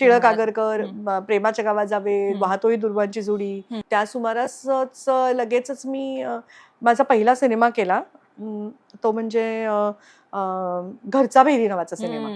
टिळक. आगरकर प्रेमाच्या गावात जावे. वाहतोही दुर्वांची जुडी. त्या सुमारासच लगेचच मी माझा पहिला सिनेमा केला तो म्हणजे घरचा भेरी नावाचा सिनेमा.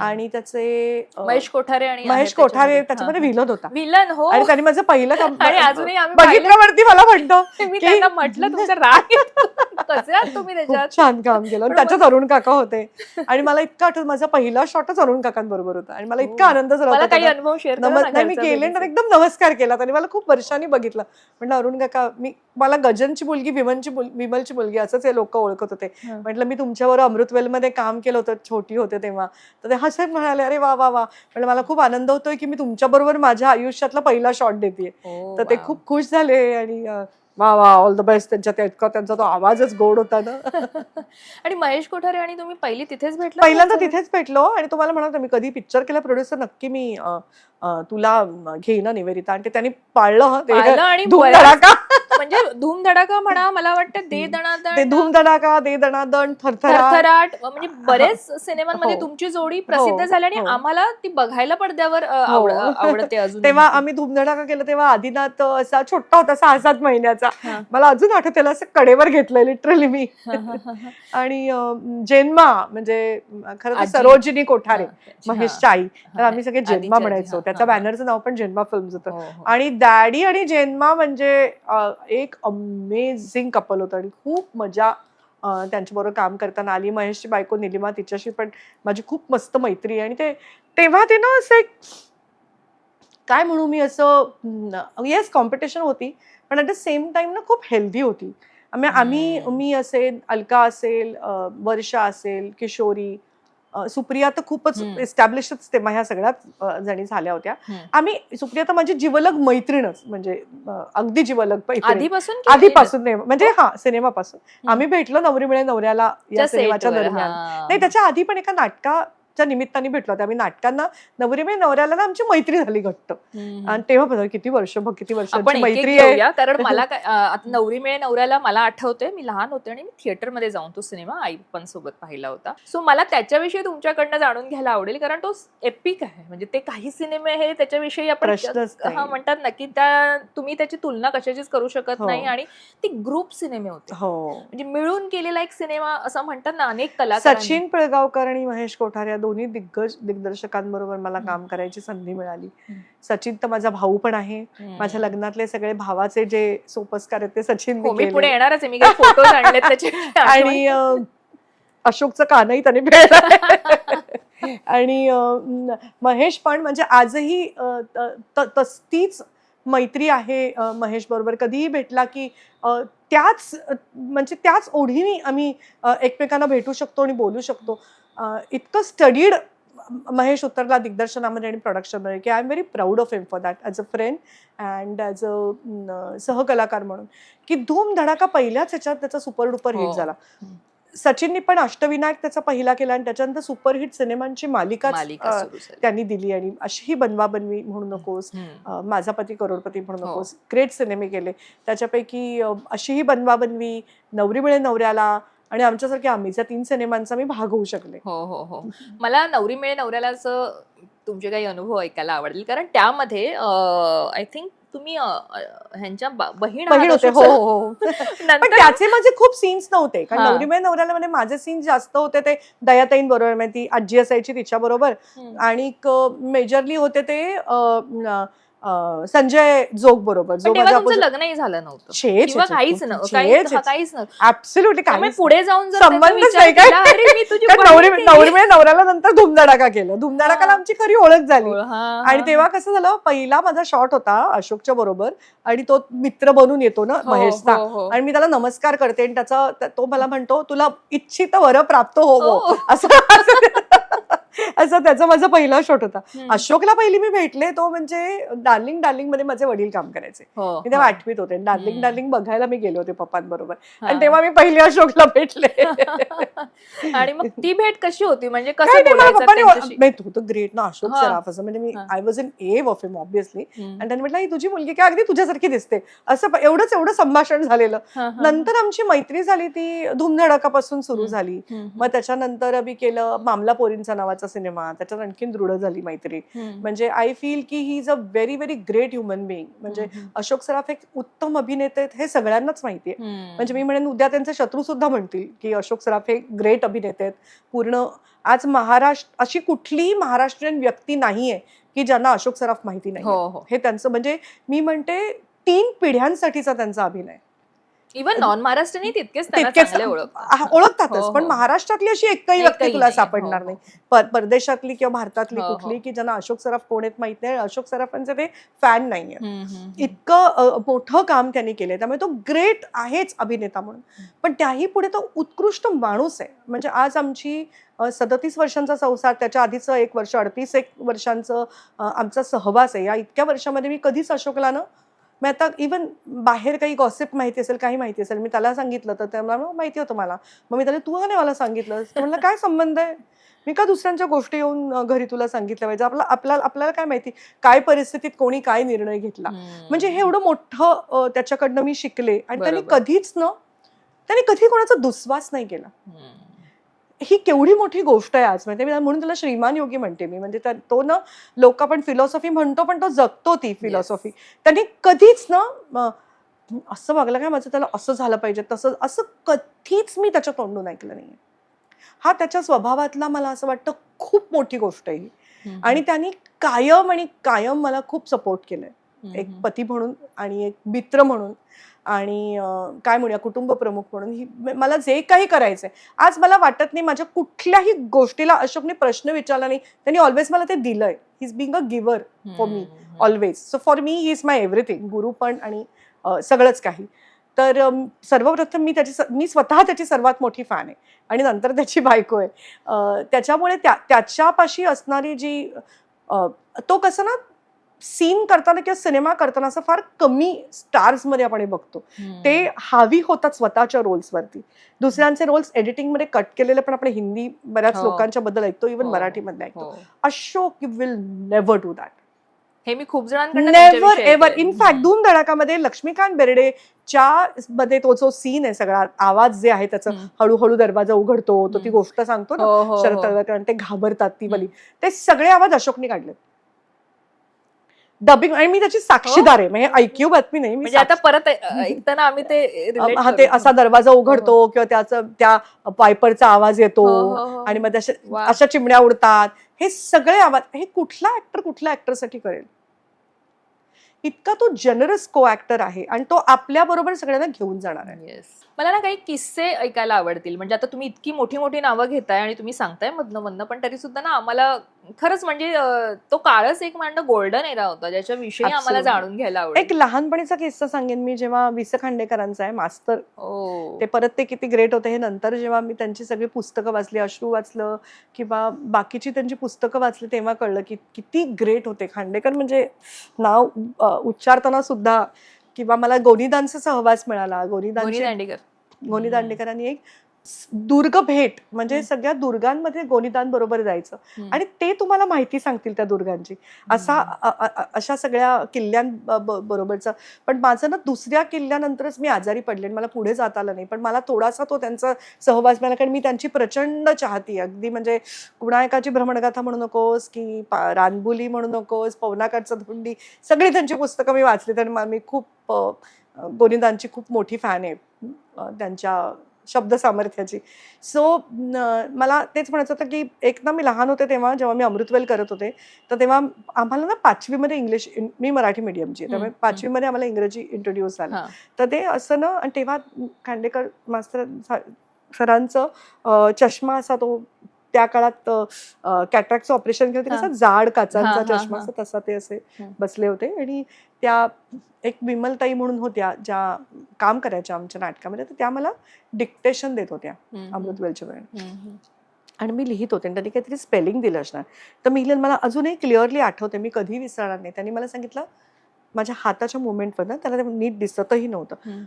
आणि त्याचे महेश कोठारे आणि महेश कोठारे त्याच्यामध्ये विलन होता विलन हो आणि त्यांनी माझं पहिलं बघितल्यावरती मला म्हणतो मी की- त्यांना म्हटलं तुमचं राग तुम्ही त्याच्यात? छान काम केलं. आणि त्याच्यात अरुण काका होते. आणि मला इतकं आठवत माझा पहिला शॉटच अरुण काकांबरोबर होता. आणि मला इतका हो. आनंद झाला होता काही. अनुभव शेअर नाही मी केले तर एकदम नमस्कार केला त्यांनी मला खूप वर्षांनी बघितलं. म्हटलं अरुण काका मी मला गजनची मुलगी विमनची मुल- विमलची मुलगी असंच हे लोक ओळखत होते. म्हटलं मी तुमच्यावर अमृतवेलमध्ये काम केलं होतं छोटी होते तेव्हा. तर ते हसत म्हणाले अरे वा वा वा. म्हटलं मला खूप आनंद होतोय की मी तुमच्याबरोबर माझ्या आयुष्यातला पहिला शॉट देते हो, तर ते खूप खुश झाले आणि वा वा ऑल द बेस्ट त्यांच्या त्या इतका त्यांचा तो आवाजच गोड होता ना. आणि महेश कोठारे आणि तुम्ही पहिली तिथेच भेटला? पहिल्यांदा तिथेच भेटलो आणि तुम्हाला म्हणत मी कधी पिक्चर केला प्रोड्युसर नक्की मी तुला घेईन निवेदिता. आणि ते त्यांनी पाळलं आणि म्हणजे धूम धडाका म्हणा मला वाटतं दे दणादण ते धूम धडाका दे दणादण थरथरा थरथराट म्हणजे बरेच सिनेमांमध्ये हो. तुमची जोडी प्रसिद्ध हो, झाली आणि हो. आम्हाला ती बघायला पडद्यावर अ, हो. आवडते अजून तेव्हा आम्ही धूमधडाका केलं तेव्हा आदिनाथ असा छोटा होता सहा सात महिन्याचा हा. मला अजून आठवत त्याला असं कडेवर घेतलं लिटरली मी आणि अं, जेन्मा म्हणजे खरं तर आजी. सरोजिनी कोठारे. महेशच्या आई तर. आम्ही सगळे जेन्मा म्हणायचो त्याच्या. बॅनरचं नाव पण जेन्मा फिल्म होतं. आणि डॅडी आणि जेन्मा म्हणजे अं, एक अमेझिंग कपल होतं आणि खूप मजा त्यांच्याबरोबर काम करताना आली. महेशची बायको निलिमा तिच्याशी पण माझी खूप मस्त मैत्री आहे. आणि ते तेव्हा ते ना असं एक काय म्हणू मी असं येस कॉम्पिटिशन होती पण ॲट द सेम टाइम ना खूप हेल्दी होती. आम्ही आम्ही. मी असेल अलका असेल वर्षा असेल किशोरी सुप्रिया तर खूपच. एस्टॅब्लिशच तेव्हा ह्या सगळ्याच अं, जणी झाल्या होत्या. आम्ही सुप्रिया तर माझी जिवलग मैत्रीणच म्हणजे अगदी जिवलग आधीपासून आधीपासून नाही म्हणजे हा सिनेमापासून हम्म. आम्ही भेटलो नवरी मिळे नवऱ्याला या सिनेमाच्या दरम्यान हा. नाही त्याच्या आधी पण एका नाटकाच्या निमित्ताने भेटलो. होतो आम्ही नाटकांना नवरी मिळे नवऱ्याला ना आमची मैत्री झाली घट्ट. आणि तेव्हा बघा किती वर्ष बघ किती एक मैत्री आहे. कारण मला नवरी मिळे नवऱ्याला मला आठवते मी लहान होते आणि मी थिएटरमध्ये जाऊन तो सिनेमा आई सोबत पाहिला होता. सो मला त्याच्याविषयी तुमच्याकडनं जाणून घ्यायला आवडेल कारण तो एपिक आहे. म्हणजे ते काही सिनेमे हे त्याच्याविषयी आपण. हा म्हणतात ना की त्या तुम्ही त्याची तुलना कशाचीच करू शकत हो. नाही आणि ती ग्रुप सिनेमे होते. हो. म्हणजे मिळून केलेला एक सिनेमा असं म्हणतात ना अनेक कलाकार सचिन पिळगावकर आणि महेश कोठारे दोन्ही दिग्गज दिग्दर्शकांबरोबर मला काम करायची संधी मिळाली. सचिन तर माझा भाऊ पण आहे. माझ्या लग्नातले सगळे भावाचे जे सोपस्कार आहेत ते सचिन हो पुढे. येणारच मी त्याचे. आणि अशोकचं कानही त्याने. आणि महेश पण म्हणजे आजही तीच मैत्री आहे महेश बरोबर कधीही भेटला की त्याच म्हणजे त्याच ओढीने आम्ही एकमेकांना भेटू शकतो आणि बोलू शकतो इतकं स्टडीड महेश उतरला दिग्दर्शनामध्ये आणि प्रोडक्शनमध्ये की I am very proud of him for that as a friend and as a सहकलाकार म्हणून की धूम धडाका पहिल्याच ह्याच्यात त्याचा सुपर डुपर हिट. झाला. सचिननी पण अष्टविनायक त्याचा पहिला केला आणि त्याच्यानंतर सुपरहिट सिनेमांची मालिका. त्यांनी दिली आणि अशीही बनवा बनवी म्हणू नकोस माझा पती करोडपती म्हणू हो. नकोस ग्रेट सिनेमे केले. त्याच्यापैकी अशीही बनवा बनवी नवरी मिळे नवऱ्याला आणि आमच्यासारख्या आम्हीच्या तीन सिनेमांचा मी भाग होऊ शकले. हो हो हो. मला नवरी मिळे नवऱ्याला असं तुमचे काही अनुभव ऐकायला आवडेल कारण त्यामध्ये आय थिंक तुम्ही ह्यांच्या बहीण होते हो हो हो. पण त्याचे माझे खूप सीन्स नव्हते कारण. नवरी मिळे नवऱ्याला म्हणजे माझे सीन्स जास्त होते ते दयाताईन बरोबर म्हणजे ती आजी असायची तिच्या बरोबर. आणि मेजरली होते ते संजय जोग बरोबर पण तेव्हा तुमचं लग्नही झालं नव्हतं छे, छे, किंवा छे, काहीच छे, न- छे, काहीच छे, काहीच नव्हतं ऍब्सोल्युटली त्यामुळे काय पुढे जाऊन जर त्याचा संबंधच विचार नाही काय. केला, अरे मी तुझी तर बहीण नवरी आहे. नवरी मिळे नवऱ्याला नंतर धुमधडाका केलं धुमधडाकाला. आमची खरी ओळख झाली हा, आणि हा. तेव्हा कसं झालं पहिला माझा शॉट होता अशोकच्या बरोबर आणि तो मित्र बनून येतो ना हो, महेशचा हो, हो. आणि मी त्याला नमस्कार करते आणि त्याचा त्या- तो मला म्हणतो तुला इच्छित वर प्राप्त हो हो. असं त्याचा माझा पहिला शॉट होता. अशोकला पहिली मी भेटले तो म्हणजे डार्लिंग डार्लिंगमध्ये माझे वडील काम करायचे हो, मी तेव्हा हो. आठवीत होते डार्लिंग. डार्लिंग बघायला मी गेले होते पप्पांबरोबर. आणि तेव्हा मी पहिली अशोकला भेटले आणि मग ती भेट कशी होती म्हणजे तू तर ग्रेट ना अशोक. सराफ असं म्हणजे मी. I was in awe of him obviously. आणि त्यांनी म्हटलं ही तुझी मुलगी काय अगदी तुझ्यासारखी दिसते असं एवढंच एवढं संभाषण झालेलं. नंतर आमची मैत्री झाली ती धुमधडाकापासून सुरू. झाली मग त्याच्यानंतर आम्ही केलं मामला पोरींचा नावाचा सिनेमा त्याच्यात आणखीन दृढ झाली मैत्री. म्हणजे आय फील की he is a very very great human being म्हणजे. अशोक सराफ एक उत्तम अभिनेते आहेत हे सगळ्यांनाच माहिती आहे. म्हणजे मी म्हणेन उद्या त्यांचे शत्रू सुद्धा म्हणतील की अशोक सराफ हे ग्रेट अभिनेते आहेत. पूर्ण आज महाराष्ट्र अशी कुठलीही महाराष्ट्रीयन व्यक्ती नाहीये की ज्यांना अशोक सराफ माहिती नाही हो हो. हे त्यांचं म्हणजे मी म्हणते तीन पिढ्यांसाठीचा त्यांचा अभिनय. इव्हन नॉन महाराष्ट्रीयन तितकेच तितकेच ओळखतातच हो, पण हो. महाराष्ट्रातली अशी एकही व्यक्ती तुला. सापडणार हो, नाही पर- परदेशातली किंवा भारतातली. कुठली की ज्यांना अशोक सराफ कोण आहेत माहीत नाही अशोक सराफांचे ते फॅन नाहीये. इतकं मोठं काम त्यांनी केलंय त्यामुळे तो ग्रेट आहेच अभिनेता म्हणून पण त्याही पुढे तो उत्कृष्ट माणूस आहे म्हणजे आज आमची सदतीस वर्षांचा संसार त्याच्या आधीचं एक वर्ष अडतीस एक वर्षांचं आमचा सहवास आहे या इतक्या वर्षामध्ये मी कधीच अशोकला ना मी आता इवन बाहेर काही गॉसिप माहिती असेल काही माहिती असेल मी त्याला सांगितलं तर त्याला म्हणलं, माहिती होतं मला. मग मी त्याला तू नाही मला सांगितलं म्हणलं काय संबंध आहे? मी का दुसऱ्यांच्या गोष्टी येऊन घरी तुला सांगितलं पाहिजे? आपला आपल्याला आपल्याला काय माहिती? काय परिस्थितीत कोणी काय निर्णय घेतला. म्हणजे हे एवढं मोठं त्याच्याकडनं मी शिकले आणि त्यांनी. कधीच न त्यांनी कधी कोणाचा दुस्वास नाही केला. ही केवढी मोठी गोष्ट आहे आज म्हणजे मी म्हणून त्याला श्रीमान योगी म्हणते मी. म्हणजे तो ना लोक आपण फिलॉसॉफी म्हणतो पण तो जगतो ती फिलॉसॉफी त्यांनी कधीच ना असं वागलं काय माझं? त्याला असं झालं पाहिजे तसं असं कधीच मी त्याच्या तोंडून ऐकलं नाहीये. हा त्याच्या स्वभावातला मला असं वाटतं खूप मोठी गोष्ट आहे ही. आणि त्यांनी कायम आणि कायम मला खूप सपोर्ट केलंय. एक. पती म्हणून आणि एक मित्र म्हणून आणि काय म्हणूया कुटुंब प्रमुख म्हणून. ही म- मला जे काही करायचंय आज मला वाटत नाही माझ्या कुठल्याही गोष्टीला अशोकने प्रश्न विचारला नाही. त्यांनी ऑलवेज मला ते दिलंय. He is being a giver me. Hmm. Always so for me he is my everything guru पण आणि सगळंच काही. तर सर्वप्रथम मी त्याची मी स्वतः त्याची सर्वात मोठी फॅन आहे. आणि नंतर त्याची बायको आहे. त्याच्यामुळे त्या त्याच्यापाशी असणारी जी तो कसं ना सीन करताना किंवा सिनेमा करताना असं फार कमी स्टार्समध्ये आपण हे बघतो. ते हावी होतात स्वतःच्या रोल्सवरती दुसऱ्यांचे रोल्स एडिटिंगमध्ये कट केलेले पण आपण हिंदी बऱ्याच हो. लोकांच्या बद्दल ऐकतो इव्हन हो. मराठीमध्ये ऐकतो हो. Ashok will never do that हे मी खूप जणांकडनं एव्हर. इनफॅक्ट. धूम धडाकामध्ये लक्ष्मीकांत बेर्डेच्या मध्ये तो जो सीन आहे सगळा आवाज जे आहे त्याचा. हळूहळू दरवाजा उघडतो तो ती. गोष्ट सांगतो ना शरद ते घाबरतात ती वाली ते सगळे आवाज अशोकने काढले डबिंग आणि मी त्याची साक्षीदार आहे. म्हणजे ऐक्यू बातमी नाही म्हणजे आता परत ऐकताना आम्ही ते हा ते. असा दरवाजा उघडतो किंवा त्याचा त्या पायपरचा आवाज येतो हो, हो, हो. आणि मग त्या अशा- चिमण्या उडतात. हे सगळे आवाज हे कुठला ऍक्टर कुठल्या ऍक्टरसाठी करेल? इतका तो जनरस को ऍक्टर आहे आणि तो आपल्या बरोबर सगळ्यांना घेऊन जाणार आहे. मला ना काही किस्से ऐकायला आवडतील. म्हणजे आता तुम्ही इतकी मोठी मोठी नावं घेताय आणि तुम्ही सांगताय मधनं मधनं पण तरी सुद्धा ना आम्हाला खरंच म्हणजे तो काळच एक मांड गोल्डन एरा होता ज्याच्याविषयी आम्हाला. जाणून घ्यायला आवडेल. एक लहानपणीचा किस्सा सांगेन मी जेव्हा वि स खांडेकरांचा आहे मास्तर. हो. ते परत ते किती ग्रेट होते. हे नंतर जेव्हा मी त्यांची सगळी पुस्तकं वाचली अश्रू वाचलं किंवा बाकीची त्यांची पुस्तकं वाचली तेव्हा कळलं की किती ग्रेट होते. खांडेकर म्हणजे नाव उच्चारताना सुद्धा किंवा मला गोनीदांचा सहवास मिळाला. गोनी दांडेकर गोनी दांडेकरांनी एक दुर्ग भेट म्हणजे. सगळ्या दुर्गांमध्ये गोनीदान बरोबर जायचं. आणि ते तुम्हाला माहिती सांगतील त्या दुर्गांची. असा अशा सगळ्या किल्ल्यांबरोबरचं पण माझं ना दुसऱ्या किल्ल्यानंतरच मी आजारी पडले आणि मला पुढे जाता आलं नाही. पण मला थोडासा तो त्यांचा सहवास मिळाला कारण मी त्यांची प्रचंड चाहती. अगदी म्हणजे कुणायकाची भ्रमणगाथा म्हणू नकोस की रानबुली म्हणू नकोस पवनाकाठचं धुंडी सगळी त्यांची पुस्तकं मी वाचली. तर म- खूप गोनीदांची खूप मोठी फॅन आहे. त्यांच्या शब्द सामर्थ्याची सो मला तेच म्हणायचं होतं की एक ना मी लहान होते तेव्हा जेव्हा मी अमृतवेल करत होते तर तेव्हा आम्हाला ना पाचवीमध्ये इंग्लिश मी मराठी मीडियमची त्यामुळे पाचवीमध्ये आम्हाला इंग्रजी इंट्रोड्यूस झालं. तर ते असं ना आणि तेव्हा खांडेकर मास्तर सरांचं चष्मा असा तो त्या काळात कॅट्रॅक्टचं ऑपरेशन केलं ते. कसं जाड काचांचा चष्मा. असं तसा ते असे. बसले होते आणि त्या एक विमलताई म्हणून होत्या ज्या काम करायच्या आमच्या नाटकामध्ये तर त्या मला डिक्टेशन देत होत्या हम्म, हम्म. आणि मी लिहित होते आणि त्यांनी काहीतरी स्पेलिंग दिलं असणार तर मी लिहिलं मला अजूनही क्लिअरली आठवते मी कधी विसरणार नाही त्यांनी मला सांगितलं माझ्या हाताच्या मुवमेंटवर त्याला ते नीट दिसतही नव्हतं.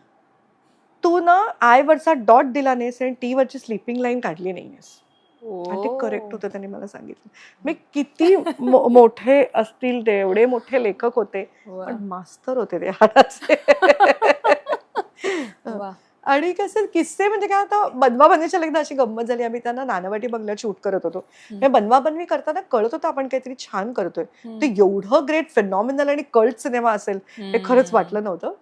तू ना आय वरचा डॉट दिला नाहीस आणि टी वरची स्लिपिंग लाईन काढली नाहीस आणि ते. करेक्ट होतं त्यांनी मला सांगितलं. मी किती मोठे असतील ते एवढे मोठे लेखक होते. पण मास्तर होते ते हाताचे. आणि कसं किस्से म्हणजे काय आता बनवा बनवीच्या लग्न अशी गंमत झाली आम्ही त्यांना नानावाटी बंगल्यात शूट करत होतो. हे बनवा बनवी करताना कळत होतं आपण काहीतरी छान करतोय. ते एवढं ग्रेट फिनॉमिनल आणि कल्ट सिनेमा असेल हे खरंच वाटलं नव्हतं.